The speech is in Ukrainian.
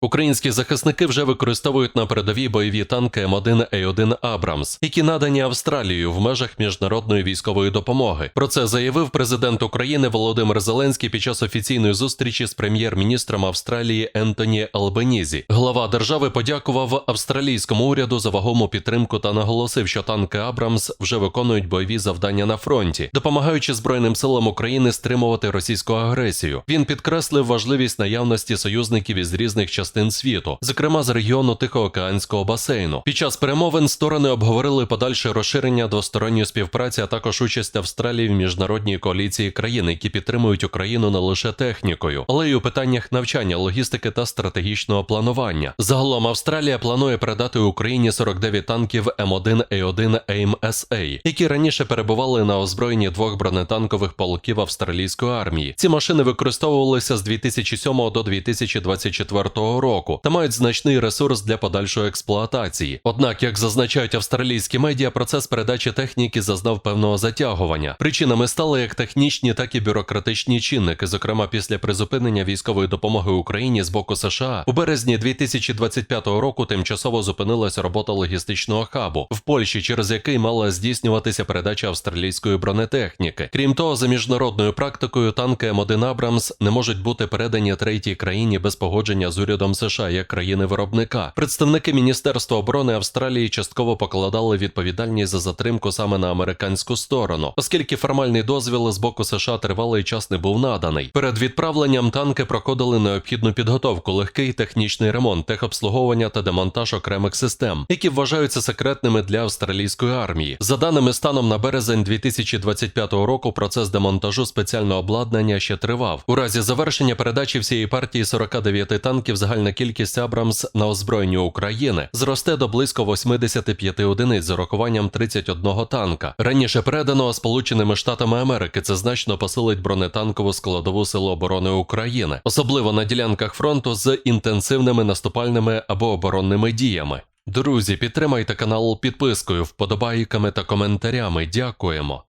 Українські захисники вже використовують на передовій бойові танки М1А1 Абрамс, які надані Австралією в межах міжнародної військової допомоги. Про це заявив президент України Володимир Зеленський під час офіційної зустрічі з прем'єр-міністром Австралії Ентоні Албенізі. Глава держави подякував австралійському уряду за вагому підтримку та наголосив, що танки Абрамс вже виконують бойові завдання на фронті, допомагаючи Збройним силам України стримувати російську агресію. Він підкреслив важливість наявності союзників із різних частин світу, зокрема з регіону Тихоокеанського басейну. Під час перемовин сторони обговорили подальше розширення двосторонньої співпраці, а також участь Австралії в міжнародній коаліції країн, які підтримують Україну не лише технікою, але й у питаннях навчання, логістики та стратегічного планування. Загалом Австралія планує передати Україні 49 танків М1А1 AIM-SA, які раніше перебували на озброєнні двох бронетанкових полків австралійської армії. Ці машини використовувалися з 2007 до 2024 року та мають значний ресурс для подальшої експлуатації. Однак, як зазначають австралійські медіа, процес передачі техніки зазнав певного затягування. Причинами стали як технічні, так і бюрократичні чинники, зокрема після призупинення військової допомоги Україні з боку США. У березні 2025 року тимчасово зупинилася робота логістичного хабу в Польщі, через який мала здійснюватися передача австралійської бронетехніки. Крім того, за міжнародною практикою танки М1 Абрамс не можуть бути передані третій країні без погодження з урядом США як країни-виробника. Представники Міністерства оборони Австралії частково покладали відповідальність за затримку саме на американську сторону, оскільки формальний дозвіл з боку США тривалий час не був наданий. Перед відправленням танки проходили необхідну підготовку, легкий технічний ремонт, техобслуговування та демонтаж окремих систем, які вважаються секретними для австралійської армії. За даними станом на березень 2025 року, процес демонтажу спеціального обладнання ще тривав. У разі завершення передачі всієї партії 49 танків загальна кількість Абрамс на озброєнні України зросте до близько 85 одиниць з урахуванням 31 танка. Раніше передано Сполученими Штатами Америки. Це значно посилить бронетанкову складову силу оборони України, особливо на ділянках фронту з інтенсивними наступальними або оборонними діями. Друзі, підтримайте канал підпискою, вподобайками та коментарями. Дякуємо.